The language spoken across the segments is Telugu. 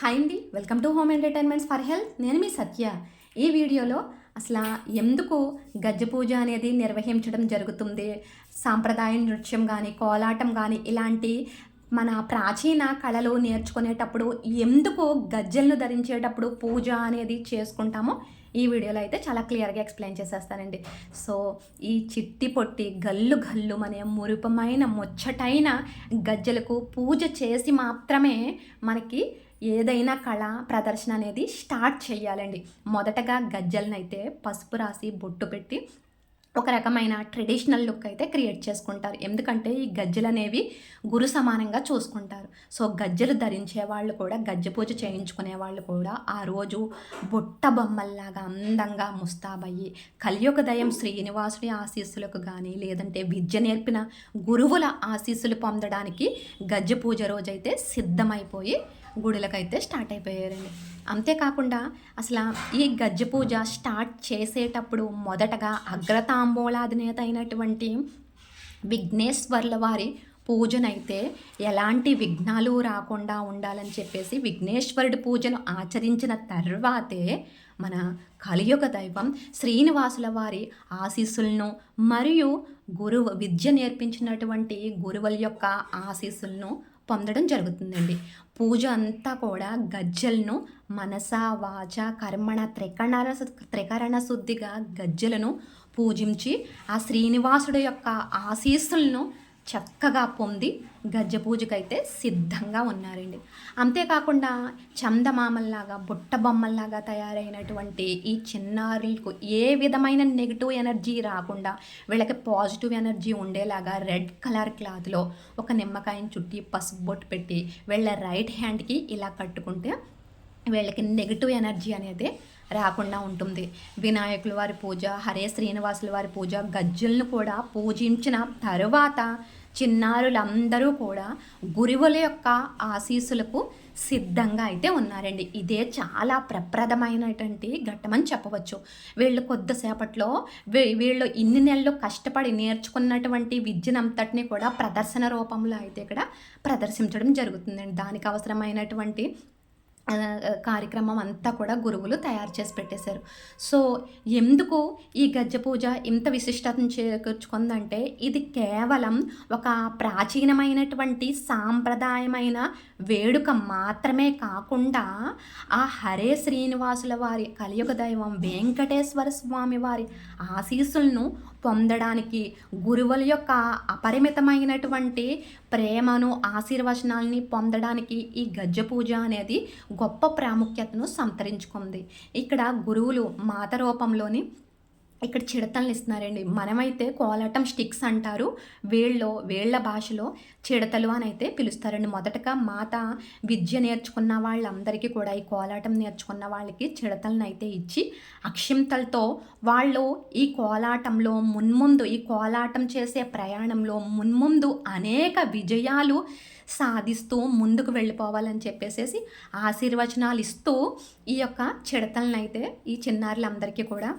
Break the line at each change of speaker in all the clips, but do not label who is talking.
హాయ్ అండి. Welcome to home entertainments for health. నేను మీ సత్య. ఈ వీడియోలో అసలు ఎందుకు గజ్జ పూజ అనేది నిర్వహించడం జరుగుతుంది? సాంప్రదాయ నృత్యం కానీ కోలాటం కానీ ఇలాంటి మన ప్రాచీన కళలు నేర్చుకునేటప్పుడు ఎందుకు గజ్జలను ధరించేటప్పుడు పూజ అనేది చేసుకుంటామో ఈ వీడియోలో అయితే చాలా క్లియర్గా ఎక్స్ప్లెయిన్ చేసేస్తానండి. సో ఈ చిట్టి పొట్టి గల్లు గల్లు అనే మురుపమైన ముచ్చటైన గజ్జలకు పూజ చేసి మాత్రమే మనకి ఏదైనా కళ ప్రదర్శన అనేది స్టార్ట్ చేయాలండి. మొదటగా గజ్జలనైతే అయితే పసుపు రాసి బొట్టు పెట్టి ఒక రకమైన ట్రెడిషనల్ లుక్ అయితే క్రియేట్ చేసుకుంటారు. ఎందుకంటే ఈ గజ్జలు అనేవి గురు సమానంగా చూసుకుంటారు. సో గజ్జలు ధరించే వాళ్ళు కూడా గజ్జ పూజ చేయించుకునే వాళ్ళు కూడా ఆ రోజు బుట్ట బొమ్మల్లాగా అందంగా ముస్తాబయ్యి కలియుగ దయం శ్రీనివాసుడి ఆశీస్సులకు కానీ లేదంటే విద్య నేర్పిన గురువుల ఆశీస్సులు పొందడానికి గజ్జ పూజ రోజైతే సిద్ధమైపోయి గుడులకైతే స్టార్ట్ అయిపోయారండి. అంతేకాకుండా అసలు ఈ గజ్జ పూజ స్టార్ట్ చేసేటప్పుడు మొదటగా అగ్రతాంబూలాధినేత అయినటువంటి విఘ్నేశ్వర్ల వారి పూజనైతే ఎలాంటి విఘ్నాలు రాకుండా ఉండాలని చెప్పేసి విఘ్నేశ్వరుడి పూజను ఆచరించిన తర్వాతే మన కలియుగ దైవం శ్రీనివాసుల వారి ఆశీస్సులను మరియు గురువు విద్య నేర్పించినటువంటి గురువుల యొక్క ఆశీస్సులను పొందడం జరుగుతుందండి. పూజ అంతా కూడా గజ్జలను మనస వాచ కర్మణ త్రికరణ త్రికరణ శుద్ధిగా గజ్జలను పూజించి ఆ శ్రీనివాసుడు యొక్క ఆశీస్సులను చక్కగా పొంది గజ్జ పూజకైతే సిద్ధంగా ఉన్నారండి. అంతేకాకుండా చందమామల్లాగా బుట్ట బొమ్మల్లాగా తయారైనటువంటి ఈ చిన్నారులకు ఏ విధమైన నెగిటివ్ ఎనర్జీ రాకుండా వీళ్ళకి పాజిటివ్ ఎనర్జీ ఉండేలాగా రెడ్ కలర్ క్లాత్లో ఒక నిమ్మకాయని చుట్టి పసుపు బొట్టు పెట్టి వీళ్ళ రైట్ హ్యాండ్కి ఇలా కట్టుకుంటే వీళ్ళకి నెగిటివ్ ఎనర్జీ అనేది రాకుండా ఉంటుంది. వినాయకుల వారి పూజ హరే శ్రీనివాసుల వారి పూజ గజ్జలను కూడా పూజించిన తరువాత చిన్నారులందరూ కూడా గురువుల యొక్క ఆశీస్సులకు సిద్ధంగా అయితే ఉన్నారండి. ఇదే చాలా ప్రప్రదమైనటువంటి ఘట్టమని చెప్పవచ్చు. వీళ్ళు కొద్దిసేపట్లో వీళ్ళు ఇన్ని నెలలు కష్టపడి నేర్చుకున్నటువంటి విద్యనంతటిని కూడా ప్రదర్శన రూపంలో అయితే ఇక్కడ ప్రదర్శించడం జరుగుతుందండి. దానికి అవసరమైనటువంటి కార్యక్రమం అంతా కూడా గురువులు తయారు చేసి పెట్టేశారు. సో ఎందుకు ఈ గజ్జ పూజ ఇంత విశిష్టతను చేకూర్చుకుందంటే ఇది కేవలం ఒక ప్రాచీనమైనటువంటి సాంప్రదాయమైన వేడుక మాత్రమే కాకుండా ఆ హరే శ్రీనివాసుల వారి కలియుగ దైవం వెంకటేశ్వర స్వామి వారి ఆశీస్సులను పొందడానికి గురువుల యొక్క అపరిమితమైనటువంటి ప్రేమను ఆశీర్వచనాలని పొందడానికి ఈ గజ్జ పూజ అనేది గొప్ప ప్రాముఖ్యతను సంతరించుకుంది. ఇక్కడ గురువులు మాత రూపంలోని ఇక్కడ చిడతలను ఇస్తున్నారండి మనమైతే కోలాటం స్టిక్స్ అంటారు. వీళ్ళలో వేళ్ళ భాషలో చిడతలు అని అయితే పిలుస్తారండి. మొదటగా మాత విద్య నేర్చుకున్న వాళ్ళందరికీ కూడా ఈ కోలాటం నేర్చుకున్న వాళ్ళకి చిడతలను అయితే ఇచ్చి అక్షింతలతో వాళ్ళు ఈ కోలాటంలో మున్ముందు ఈ కోలాటం చేసే ప్రయాణంలో మున్ముందు అనేక విజయాలు సాధిస్తూ ముందుకు వెళ్ళిపోవాలని చెప్పేసి ఆశీర్వచనాలు ఇస్తూ ఈ యొక్క చిడతలను అయితే ఈ చిన్నారులందరికీ కూడా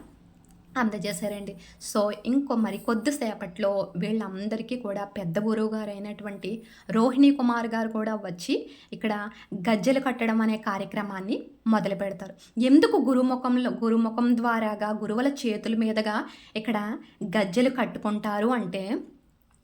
అందజేశారండి. సో ఇంకో మరి కొద్దిసేపట్లో వీళ్ళందరికీ కూడా పెద్ద గురువు గారు అయినటువంటి రోహిణి కుమార్ గారు కూడా వచ్చి ఇక్కడ గజ్జలు కట్టడం అనే కార్యక్రమాన్ని మొదలు పెడతారు. ఎందుకు గురుముఖంలో గురుముఖం ద్వారాగా గురువుల చేతుల మీదుగా ఇక్కడ గజ్జలు కట్టుకుంటారు అంటే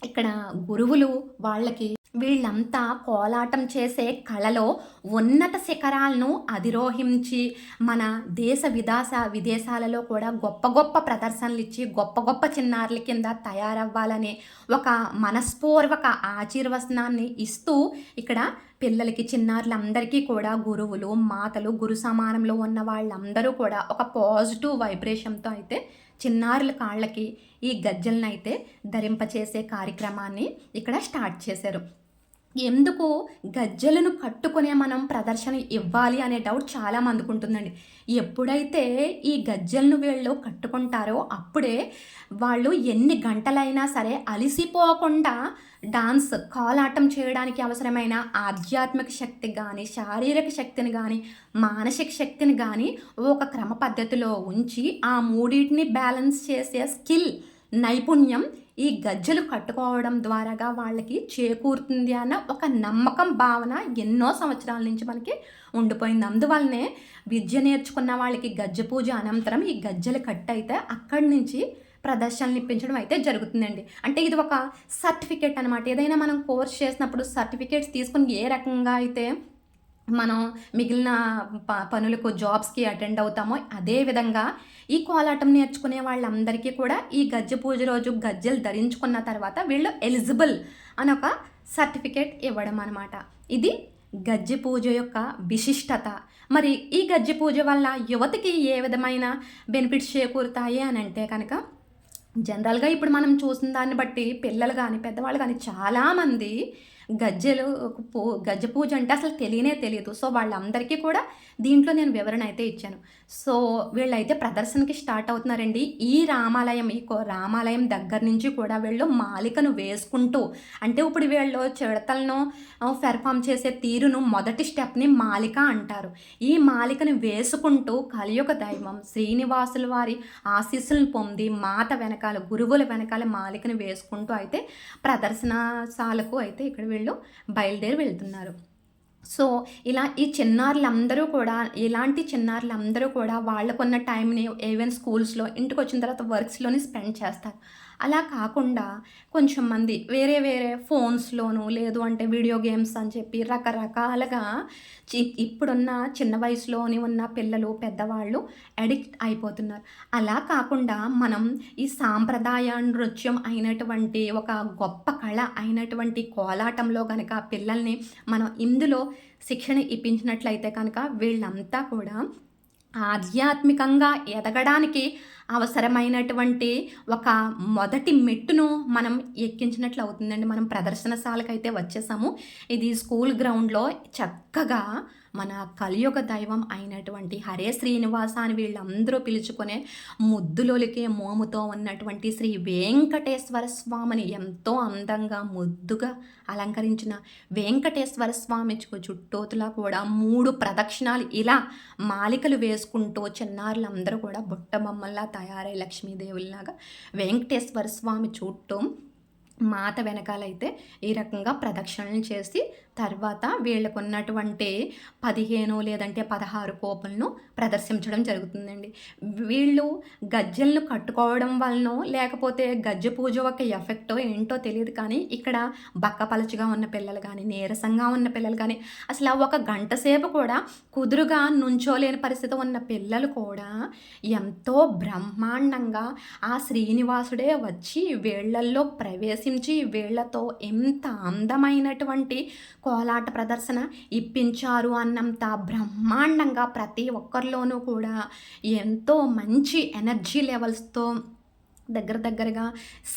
ఇక్కడ గురువులు వాళ్ళకి వీళ్ళంతా కోలాటం చేసే కళలో ఉన్నత శిఖరాలను అధిరోహించి మన దేశ విదేశ విదేశాలలో కూడా గొప్ప గొప్ప ప్రదర్శనలు ఇచ్చి గొప్ప గొప్ప చిన్నారుల కింద తయారవ్వాలనే ఒక మనస్పూర్వక ఆశీర్వచనాన్ని ఇస్తూ ఇక్కడ పిల్లలకి చిన్నారులందరికీ కూడా గురువులు మాతలు గురు సమానంలో ఉన్న వాళ్ళందరూ కూడా ఒక పాజిటివ్ వైబ్రేషన్తో అయితే చిన్నారుల కాళ్ళకి ఈ గజ్జలను అయితే ధరింపచేసే కార్యక్రమాన్ని ఇక్కడ స్టార్ట్ చేశారు. ఎందుకు గజ్జలను కట్టుకునే మనం ప్రదర్శన ఇవ్వాలి అనే డౌట్ చాలా మందికి ఉంటుందండి. ఎప్పుడైతే ఈ గజ్జలను వీళ్ళు కట్టుకుంటారో అప్పుడే వాళ్ళు ఎన్ని గంటలైనా సరే అలిసిపోకుండా డాన్స్ కాలాటం చేయడానికి అవసరమైన ఆధ్యాత్మిక శక్తి కానీ శారీరక శక్తిని కానీ మానసిక శక్తిని కానీ ఒక క్రమ పద్ధతిలో ఉంచి ఆ మూడింటిని బ్యాలెన్స్ చేసే స్కిల్ నైపుణ్యం ఈ గజ్జెలు కట్టుకోవడం ద్వారాగా వాళ్ళకి చేకూరుతుంది అన్న ఒక నమ్మకం భావన ఎన్నో సంవత్సరాల నుంచి మనకి ఉండిపోయింది. అందువల్లనే విద్య నేర్చుకున్న వాళ్ళకి గజ్జె పూజ అనంతరం ఈ గజ్జెలు కట్ అయితే అక్కడి నుంచి ప్రదర్శనలు ఇప్పించడం అయితే జరుగుతుందండి. అంటే ఇది ఒక సర్టిఫికేట్ అనమాట ఏదైనా మనం కోర్స్ చేసినప్పుడు సర్టిఫికేట్స్ తీసుకుని ఏ రకంగా అయితే మనం మిగిలిన ప పనులకు జాబ్స్కి అటెండ్ అవుతామో అదే విధంగా ఈ కోలాటం నేర్చుకునే వాళ్ళందరికీ కూడా ఈ గజ్జె పూజ రోజు గజ్జెలు ధరించుకున్న తర్వాత వీళ్ళు ఎలిజిబుల్ అని ఒక సర్టిఫికేట్ ఇవ్వడం అనమాట ఇది గజ్జి పూజ యొక్క విశిష్టత. మరి ఈ గజ్జి పూజ వల్ల యువతకి ఏ విధమైన బెనిఫిట్స్ చేకూరుతాయి అని అంటే కనుక జనరల్గా ఇప్పుడు మనం చూసిన దాన్ని బట్టి పిల్లలు కానీ పెద్దవాళ్ళు కానీ చాలామంది గజ్జెలు పూ గజ్జ పూజ అంటే అసలు తెలియనే తెలియదు. సో వాళ్ళందరికీ కూడా దీంట్లో నేను వివరణ అయితే ఇచ్చాను. సో వీళ్ళైతే ప్రదర్శనకి స్టార్ట్ అవుతున్నారండి. ఈ రామాలయం ఈ రామాలయం దగ్గర నుంచి కూడా వీళ్ళు మాలికను వేసుకుంటూ అంటే ఇప్పుడు వీళ్ళు చిడతలను పెర్ఫామ్ చేసే తీరును మొదటి స్టెప్ని మాలిక అంటారు. ఈ మాలికను వేసుకుంటూ కలియుగ దైవం శ్రీనివాసుల వారి ఆశీస్సులను పొంది మాత వెనకాల గురువుల వెనకాల మాలికను వేసుకుంటూ అయితే ప్రదర్శనశాలకు అయితే ఇక్కడ వీళ్ళు బయలుదేరి వెళ్తున్నారు. సో ఇలా ఈ చిన్నారులందరూ కూడా ఇలాంటి చిన్నారులందరూ కూడా వాళ్ళకున్న టైంని ఏవైనా స్కూల్స్లో ఇంటికి వచ్చిన తర్వాత వర్క్స్లోని స్పెండ్ చేస్తారు. అలా కాకుండా కొంచెం మంది వేరే వేరే ఫోన్స్లోను లేదు అంటే వీడియో గేమ్స్ అని చెప్పి రకరకాలుగా ఇప్పుడున్న చిన్న వయసులోని ఉన్న పిల్లలు పెద్దవాళ్ళు అడిక్ట్ అయిపోతున్నారు. అలా కాకుండా మనం ఈ సాంప్రదాయ నృత్యం అయినటువంటి ఒక గొప్ప కళ అయినటువంటి కోలాటంలో కనుక పిల్లల్ని మనం ఇందులో శిక్షణ ఇప్పించినట్లయితే కనుక వీళ్ళంతా కూడా ఆధ్యాత్మికంగా ఎదగడానికి అవసరమైనటువంటి ఒక మొదటి మెట్టును మనం ఎక్కించినట్లు అవుతుందండి. మనం ప్రదర్శనశాలకైతే వచ్చేసాము. ఇది స్కూల్ గ్రౌండ్లో చక్కగా మన కలియుగ దైవం అయినటువంటి హరే శ్రీనివాస అని వీళ్ళందరూ పిలుచుకునే ముద్దులోలికే మోముతో ఉన్నటువంటి శ్రీ వెంకటేశ్వర స్వామిని ఎంతో అందంగా ముద్దుగా అలంకరించిన వెంకటేశ్వర స్వామి చుట్టూతులా కూడా మూడు ప్రదక్షిణాలు ఇలా మాలికలు వేసుకుంటూ చిన్నారులందరూ కూడా బుట్ట బొమ్మల్లా తయారై లక్ష్మీదేవుల్లాగా వెంకటేశ్వర స్వామి చుట్టూ మాత వెనకాలైతే ఈ రకంగా ప్రదక్షిణలు చేసి తర్వాత వీళ్ళకు ఉన్నటువంటి పదిహేను లేదంటే పదహారు కోపులను ప్రదర్శించడం జరుగుతుందండి. వీళ్ళు గజ్జెలను కట్టుకోవడం వలన లేకపోతే గజ్జె పూజ ఒక ఎఫెక్టో ఏంటో తెలియదు కానీ ఇక్కడ బక్కపలచుగా ఉన్న పిల్లలు కానీ నీరసంగా ఉన్న పిల్లలు కానీ అసలు ఒక గంట సేపు కూడా కుదురుగా నుంచోలేని పరిస్థితి ఉన్న పిల్లలు కూడా ఎంతో బ్రహ్మాండంగా ఆ శ్రీనివాసుడే వచ్చి వీళ్ళల్లో ప్రవేశించి వీళ్ళతో ఎంత అందమైనటువంటి కోలాట ప్రదర్శన ఇప్పించారు అన్నంత బ్రహ్మాండంగా ప్రతి ఒక్కరిలోనూ కూడా. ఎంతో మంచి ఎనర్జీ లెవెల్స్తో దగ్గర దగ్గరగా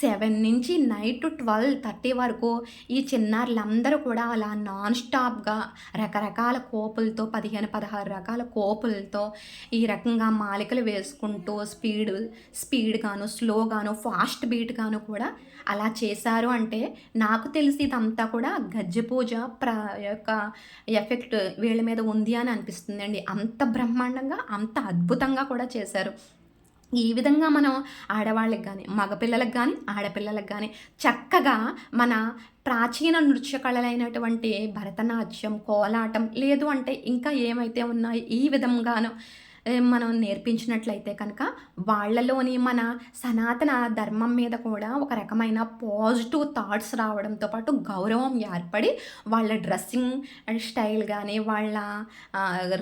సెవెన్ నుంచి నైట్ ట్వెల్వ్ థర్టీ వరకు ఈ చిన్నారులందరూ కూడా అలా నాన్ స్టాప్గా రకరకాల కోపులతో పదిహేను పదహారు రకాల కోపులతో ఈ రకంగా మాలికలు వేసుకుంటూ స్పీడ్ స్పీడ్గాను స్లోగాను ఫాస్ట్ బీట్గాను కూడా అలా చేశారు అంటే నాకు తెలిసి ఇదంతా కూడా గజ్జపూజ ప్ర యొక్క ఎఫెక్ట్ వీళ్ళ మీద ఉంది అని అనిపిస్తుంది అండి అంత బ్రహ్మాండంగా అంత అద్భుతంగా కూడా చేశారు. ఈ విధంగా మనం ఆడవాళ్ళకి కానీ మగపిల్లలకు కానీ ఆడపిల్లలకు కానీ చక్కగా మన ప్రాచీన నృత్య కళలైనటువంటి భరతనాట్యం కోలాటం లేదు అంటే ఇంకా ఏమైతే ఉన్నాయో ఈ విధంగాను మనం నేర్పించినట్లయితే కనుక వాళ్ళలోని మన సనాతన ధర్మం మీద కూడా ఒక రకమైన పాజిటివ్ థాట్స్ రావడంతో పాటు గౌరవం ఏర్పడి వాళ్ళ డ్రెస్సింగ్ స్టైల్ కానీ వాళ్ళ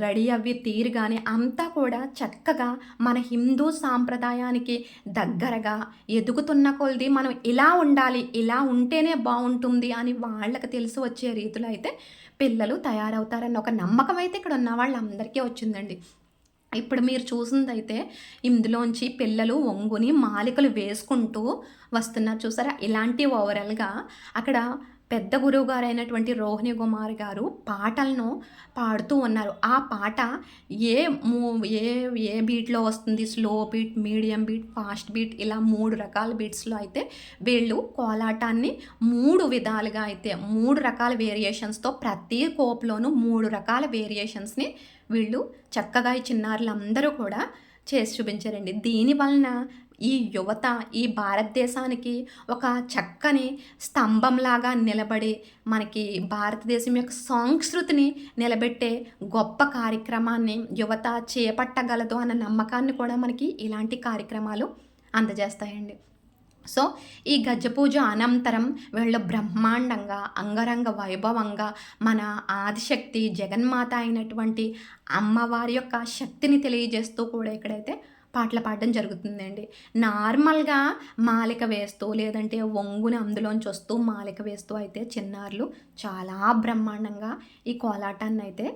రెడీ అవి తీరు కానీ అంతా కూడా చక్కగా మన హిందూ సాంప్రదాయానికి దగ్గరగా ఎదుగుతున్న కొలది మనం ఇలా ఉండాలి ఇలా ఉంటేనే బాగుంటుంది అని వాళ్ళకి తెలిసి వచ్చే రీతిలో అయితే పిల్లలు తయారవుతారన్న ఒక నమ్మకం అయితే ఇక్కడ ఉన్న వాళ్ళందరికీ వచ్చిందండి. ఇప్పుడు మీరు చూసిందైతే ఇందులోంచి పిల్లలు వంగుని మాలికలు వేసుకుంటూ వస్తున్నారు. చూసారా? ఇలాంటి ఓవరాల్గా అక్కడ పెద్ద గురువు గారైనటువంటి రోహిణి కుమార్ గారు పాటలను పాడుతూ ఉన్నారు. ఆ పాట ఏ మూ ఏ ఏ బీట్లో వస్తుంది? Slow beat medium beat fast beat ఇలా మూడు రకాల బీట్స్లో అయితే వీళ్ళు కోలాటాన్ని మూడు విధాలుగా అయితే మూడు రకాల వేరియేషన్స్తో ప్రతి కోప్లోనూ మూడు రకాల వేరియేషన్స్ని వీళ్ళు చక్కగా ఈ చిన్నారులందరూ కూడా చేసి చూపించారండి. దీని వలన ఈ యువత ఈ భారతదేశానికి ఒక చక్కని స్తంభంలాగా నిలబడి మనకి భారతదేశం యొక్క సంస్కృతిని నిలబెట్టే గొప్ప కార్యక్రమాన్ని యువత చేపట్టగలదు అన్న నమ్మకాన్ని కూడా మనకి ఇలాంటి కార్యక్రమాలు అందజేస్తాయండి. సో ఈ గజపూజ పూజ అనంతరం వీళ్ళు బ్రహ్మాండంగా అంగరంగ వైభవంగా మన ఆదిశక్తి జగన్మాత అయినటువంటి అమ్మవారి యొక్క శక్తిని తెలియజేస్తూ కూడా ఇక్కడైతే పాటలు పాడడం జరుగుతుందండి. నార్మల్గా మాలిక వేస్తూ లేదంటే వంగుని అందులోంచి వస్తూ మాలిక వేస్తూ అయితే చిన్నారులు చాలా బ్రహ్మాండంగా ఈ కోలాటాన్ని అయితే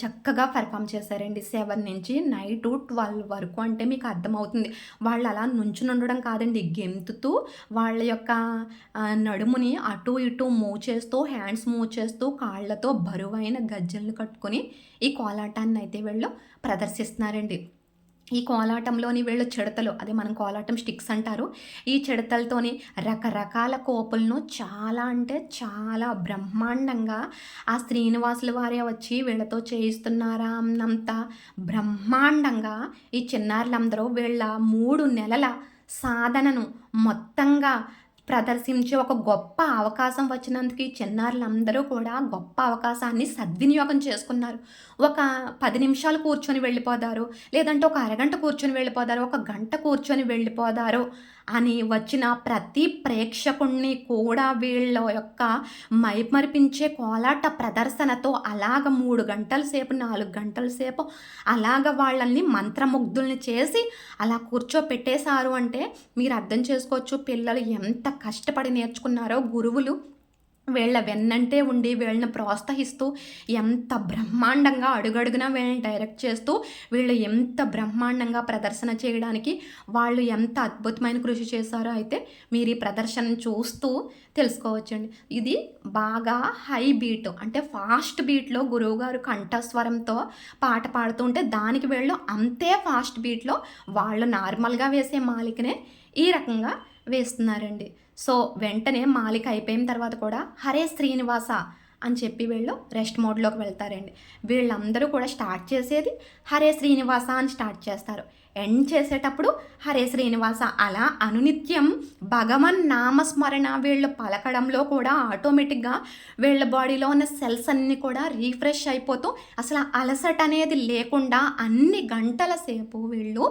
చక్కగా పర్ఫామ్ చేశారండి. సెవెన్ నుంచి నైట్ ట్వెల్వ్ వరకు అంటే మీకు అర్థమవుతుంది. వాళ్ళు అలా నుంచుని ఉండడం కాదండి. గెంతుతూ వాళ్ళ యొక్క నడుముని అటు ఇటు మూవ్ చేస్తూ హ్యాండ్స్ మూవ్ చేస్తూ కాళ్ళతో బరువైన గజ్జలను కట్టుకొని ఈ కోలాటాన్ని అయితే వీళ్ళు ప్రదర్శిస్తున్నారండి. ఈ కోలాటంలోని వీళ్ళు చిడతలు అదే మనం కోలాటం స్టిక్స్ అంటారు. ఈ చిడతలతోని రకరకాల కోపులను చాలా అంటే చాలా బ్రహ్మాండంగా ఆ శ్రీనివాసుల వారే వచ్చి వీళ్ళతో చేయిస్తున్నారా అన్నంత బ్రహ్మాండంగా ఈ చిన్నారులందరూ వీళ్ళ మూడు నెలల సాధనను మొత్తంగా ప్రదర్శించే ఒక గొప్ప అవకాశం వచ్చినందుకు ఈ చిన్నారులందరూ కూడా గొప్ప అవకాశాన్ని సద్వినియోగం చేసుకున్నారు. ఒక పది నిమిషాలు కూర్చొని వెళ్ళిపోతారు లేదంటే ఒక అరగంట కూర్చొని వెళ్ళిపోతారు ఒక గంట కూర్చొని వెళ్ళిపోతారు. అని వచ్చిన ప్రతి ప్రేక్షకుణ్ణి కూడా వీళ్ళ యొక్క మైమరిపించే కోలాట ప్రదర్శనతో అలాగ మూడు గంటల సేపు నాలుగు గంటల సేపు అలాగ వాళ్ళని మంత్రముగ్ధుల్ని చేసి అలా కూర్చోపెట్టేశారు అంటే మీరు అర్థం చేసుకోవచ్చు పిల్లలు ఎంత కష్టపడి నేర్చుకున్నారో గురువులు వీళ్ళ వెన్నంటే ఉండి వీళ్ళని ప్రోత్సహిస్తూ ఎంత బ్రహ్మాండంగా అడుగడుగునా వీళ్ళని డైరెక్ట్ చేస్తూ వీళ్ళు ఎంత బ్రహ్మాండంగా ప్రదర్శన చేయడానికి వాళ్ళు ఎంత అద్భుతమైన కృషి చేశారో అయితే మీరు ఈ ప్రదర్శన చూస్తూ తెలుసుకోవచ్చండి. ఇది బాగా హై బీట్ అంటే ఫాస్ట్ బీట్లో గురువుగారు కంఠస్వరంతో పాట పాడుతుంటే దానికి వీళ్ళు అంతే ఫాస్ట్ బీట్లో వాళ్ళు నార్మల్గా వేసే మాలికనే ఈ రకంగా వేస్తున్నారండి. సో వెంటనే మాలిక అయిపోయిన తర్వాత కూడా హరే శ్రీనివాస అని చెప్పి వీళ్ళు రెస్ట్ మోడ్లోకి వెళ్తారండి. వీళ్ళందరూ కూడా స్టార్ట్ చేసేది హరే శ్రీనివాస అని స్టార్ట్ చేస్తారు. ఎండ్ చేసేటప్పుడు హరే శ్రీనివాస అలా అనునిత్యం భగవన్ నామస్మరణ వీళ్ళు పలకడంలో కూడా ఆటోమేటిక్గా వీళ్ళ బాడీలో ఉన్న సెల్స్ అన్నీ కూడా రీఫ్రెష్ అయిపోతూ అసలు అలసట అనేది లేకుండా అన్ని గంటల సేపు వీళ్ళు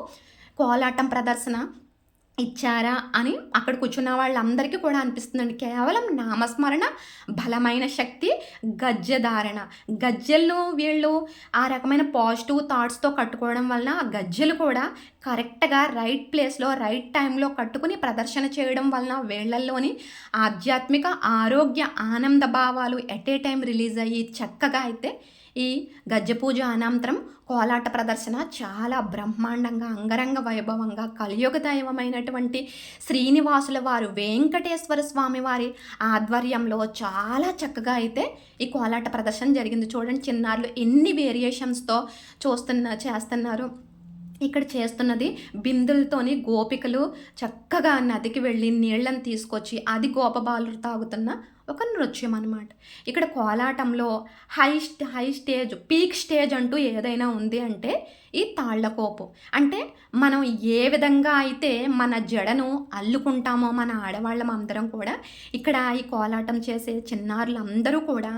కోలాటం ప్రదర్శన ఇచ్చారా అని అక్కడ కూర్చున్న వాళ్ళందరికీ కూడా అనిపిస్తుందండి. కేవలం నామస్మరణ బలమైన శక్తి గజ్జెధారణ గజ్జెలను వీళ్ళు ఆ రకమైన పాజిటివ్ థాట్స్తో కట్టుకోవడం వలన ఆ గజ్జెలు కూడా కరెక్ట్గా రైట్ ప్లేస్లో రైట్ టైంలో కట్టుకుని ప్రదర్శన చేయడం వలన వీళ్ళల్లోని ఆధ్యాత్మిక ఆరోగ్య ఆనంద భావాలు ఎట్ ఏ టైం రిలీజ్ అయ్యి చక్కగా అయితే ఈ గజ్జపూజ అనంతరం కోలాట ప్రదర్శన చాలా బ్రహ్మాండంగా అంగరంగ వైభవంగా కలియుగ దైవమైనటువంటి శ్రీనివాసుల వారు వెంకటేశ్వర స్వామి వారి ఆధ్వర్యంలో చాలా చక్కగా అయితే ఈ కోలాట ప్రదర్శన జరిగింది. చూడండి చిన్నారులు ఎన్ని వేరియేషన్స్తో చూస్తున్న చేస్తున్నారు. ఇక్కడ చేస్తున్నది బిందులతోని గోపికలు చక్కగా నదికి వెళ్ళి నీళ్ళని తీసుకొచ్చి అది గోపబాలు తాగుతున్న ఒక నృత్యం అనమాట ఇక్కడ కోలాటంలో high high stage peak stage అంటూ ఏదైనా ఉంది అంటే ఈ తాళ్ళకోపు. అంటే మనం ఏ విధంగా అయితే మన జడను అల్లుకుంటామో మన ఆడవాళ్ళం అందరం కూడా ఇక్కడ ఈ కోలాటం చేసే చిన్నారులు అందరూ కూడా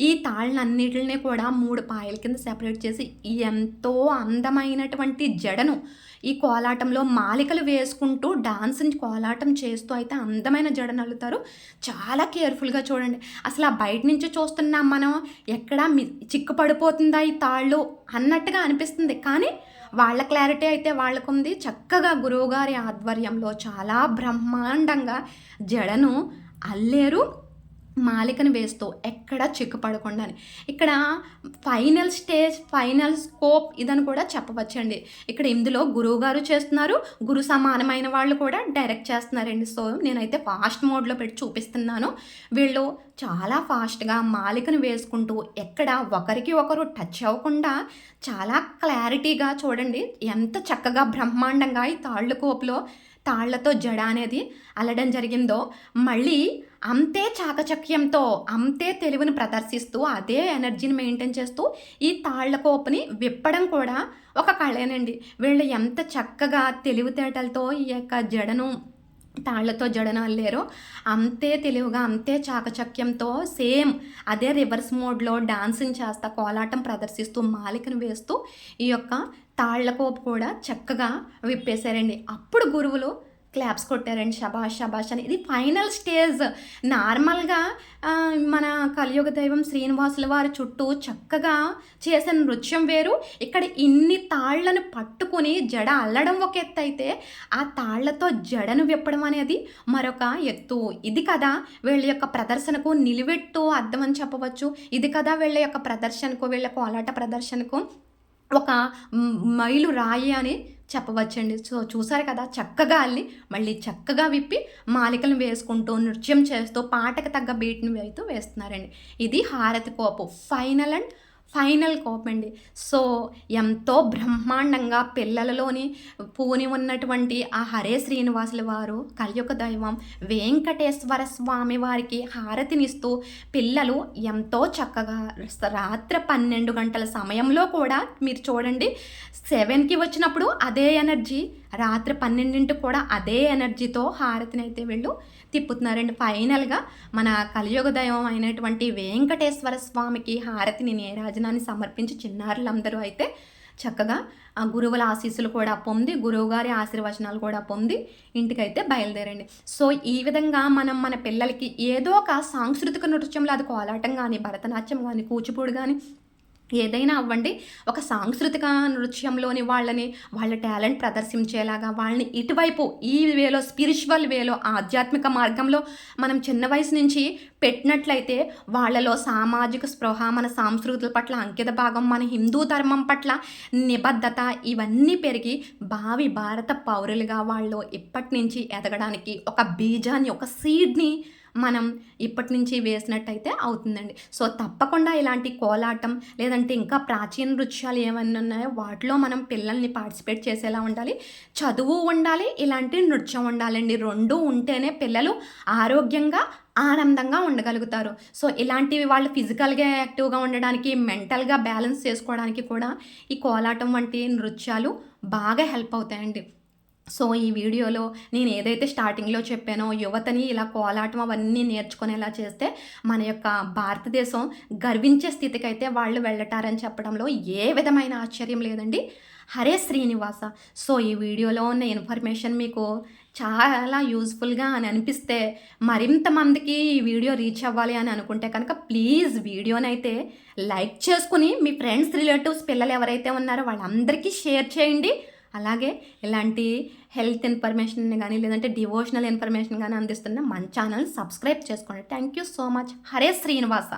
ఈ తాళ్ళన్నిటిని కూడా మూడు పాయల కింద సెపరేట్ చేసి ఎంతో అందమైనటువంటి జడను ఈ కోలాటంలో మాలికలు వేసుకుంటూ డాన్స్ కోలాటం చేస్తూ అయితే అందమైన జడ అల్లుతారు చాలా కేర్ఫుల్గా చూడండి. అసలు ఆ బయట నుంచి చూస్తున్నాం మనం ఎక్కడ మి చిక్కు పడిపోతుందా ఈ తాళ్ళు అన్నట్టుగా అనిపిస్తుంది. కానీ వాళ్ళ క్లారిటీ అయితే వాళ్ళకుంది. చక్కగా గురువుగారి ఆధ్వర్యంలో చాలా బ్రహ్మాండంగా జడను అల్లేరు. మాలికను వేస్తూ ఎక్కడ చిక్కుపడకుండా ఇక్కడ ఫైనల్ స్టేజ్ ఫైనల్ స్కోప్ ఇదని కూడా చెప్పవచ్చండి. ఇక్కడ ఇందులో గురువు గారు చేస్తున్నారు గురు సమానమైన వాళ్ళు కూడా డైరెక్ట్ చేస్తున్నారండి. సో నేనైతే ఫాస్ట్ మోడ్లో పెట్టి చూపిస్తున్నాను. వీళ్ళు చాలా ఫాస్ట్గా మాలికను వేసుకుంటూ ఎక్కడ ఒకరికి ఒకరు టచ్ అవ్వకుండా చాలా క్లారిటీగా చూడండి. ఎంత చక్కగా బ్రహ్మాండంగా ఈ తాళ్ళు కోపులో తాళ్ళతో జడ అనేది అల్లడం జరిగిందో మళ్ళీ అంతే చాకచక్యంతో అంతే తెలివిని ప్రదర్శిస్తూ అదే ఎనర్జీని మెయింటైన్ చేస్తూ ఈ తాళ్ళ కోపుని విప్పడం కూడా ఒక కళేనండి. వీళ్ళు ఎంత చక్కగా తెలివితేటలతో ఈ యొక్క జడను తాళ్ళతో జడను అల్లారో అంతే తెలివిగా అంతే చాకచక్యంతో సేమ్ అదే రివర్స్ మోడ్లో డాన్సింగ్ చేస్తా కోలాటం ప్రదర్శిస్తూ మాలికను వేస్తూ ఈ యొక్క తాళ్ళకోపు కూడా చక్కగా విప్పేశారండి. అప్పుడు గురువులు క్లాప్స్ కొట్టారండి షబాష్ షబాష్ అని. ఇది ఫైనల్ స్టేజ్. నార్మల్గా మన కలియుగ దైవం శ్రీనివాసుల వారి చుట్టూ చక్కగా చేసిన నృత్యం వేరు. ఇక్కడ ఇన్ని తాళ్ళను పట్టుకుని జడ అల్లడం ఒక ఎత్తు అయితే ఆ తాళ్ళతో జడను విప్పడం అనేది మరొక ఎత్తు. ఇది కదా వీళ్ళ యొక్క ప్రదర్శనకు నిలువెట్టు అర్థం అని చెప్పవచ్చు. ఇది కదా వీళ్ళ యొక్క ప్రదర్శనకు వీళ్ళ కోలాట ప్రదర్శనకు ఒక మైలు రాయి అని చెప్పవచ్చండి. సో చూసారు కదా చక్కగా అల్లి మళ్ళీ చక్కగా విప్పి మాలికలను వేసుకుంటూ నృత్యం చేస్తూ పాటకు తగ్గ బీట్ని వేస్తూ వేస్తున్నారండి. ఇది హారతి కోపు ఫైనల్ అండ్ ఫైనల్ కోప్ అండి సో ఎంతో బ్రహ్మాండంగా పిల్లలలోని పూని ఉన్నటువంటి ఆ హరే శ్రీనివాసుల వారు కలియుగ దైవం వెంకటేశ్వర స్వామి వారికి హారతినిస్తూ పిల్లలు ఎంతో చక్కగా రాత్రి పన్నెండు గంటల సమయంలో కూడా మీరు చూడండి సెవెన్కి వచ్చినప్పుడు అదే ఎనర్జీ రాత్రి పన్నెండింటికి కూడా అదే ఎనర్జీతో హారతిని అయితే వీళ్ళు తిప్పుతున్నారండి ఫైనల్గా మన కలియుగ దైవం అయినటువంటి వెంకటేశ్వర స్వామికి హారతిని నేరాజనాన్ని సమర్పించి చిన్నారులందరూ అయితే చక్కగా ఆ గురువుల ఆశీస్సులు కూడా పొంది గురువుగారి ఆశీర్వచనాలు కూడా పొంది ఇంటికైతే బయలుదేరండి. సో ఈ విధంగా మనం మన పిల్లలకి ఏదో ఒక సాంస్కృతిక నృత్యంలో అది కోలాటం కానీ భరతనాట్యం కానీ కూచిపూడి కానీ ఏదైనా అవ్వండి ఒక సాంస్కృతిక నృత్యంలోని వాళ్ళని వాళ్ళ టాలెంట్ ప్రదర్శించేలాగా వాళ్ళని ఇటువైపు ఈ వేలో స్పిరిచువల్ వేలో ఆధ్యాత్మిక మార్గంలో మనం చిన్న వయసు నుంచి పెట్టినట్లయితే వాళ్ళలో సామాజిక స్పృహ మన సాంస్కృతుల పట్ల అంకిత భాగం మన హిందూ ధర్మం పట్ల నిబద్ధత ఇవన్నీ పెరిగి భావి భారత పౌరులుగా వాళ్ళు ఇప్పటి నుంచి ఎదగడానికి ఒక బీజాన్ని ఒక సీడ్ని మనం ఇప్పటి నుంచి వేసినట్టయితే అవుతుందండి. సో తప్పకుండా ఇలాంటి కోలాటం లేదంటే ఇంకా ప్రాచీన నృత్యాలు ఏమన్నా ఉన్నాయో వాటిలో మనం పిల్లల్ని పార్టిసిపేట్ చేసేలా ఉండాలి. చదువు ఉండాలి ఇలాంటి నృత్యం ఉండాలండి. రెండు ఉంటేనే పిల్లలు ఆరోగ్యంగా ఆనందంగా ఉండగలుగుతారు. సో ఇలాంటివి వాళ్ళు ఫిజికల్గా యాక్టివ్గా ఉండడానికి మెంటల్గా బ్యాలెన్స్ చేసుకోవడానికి కూడా ఈ కోలాటం వంటి నృత్యాలు బాగా హెల్ప్ అవుతాయండి. సో ఈ వీడియోలో నేను ఏదైతే స్టార్టింగ్లో చెప్పానో యువతని ఇలా కోలాటం అవన్నీ నేర్చుకునేలా చేస్తే మన యొక్క భారతదేశం గర్వించే స్థితికి అయితే వాళ్ళు వెళ్ళటారని చెప్పడంలో ఏ విధమైన ఆశ్చర్యం లేదండి. హరే శ్రీనివాస. సో ఈ వీడియోలో ఉన్న ఇన్ఫర్మేషన్ మీకు చాలా యూజ్ఫుల్గా అని అనిపిస్తే మరింత మందికి ఈ వీడియో రీచ్ అవ్వాలి అని అనుకుంటే కనుక ప్లీజ్ వీడియోనైతే లైక్ చేసుకుని మీ ఫ్రెండ్స్ రిలేటివ్స్ పిల్లలు ఎవరైతే ఉన్నారో వాళ్ళందరికీ షేర్ చేయండి. అలాగే ఇలాంటి హెల్త్ ఇన్ఫర్మేషన్ కానీ లేదంటే డివోషనల్ ఇన్ఫర్మేషన్ కానీ అందిస్తున్న మన ఛానల్ సబ్స్క్రైబ్ చేసుకోండి. Thank you so much. Hare Srinivasa.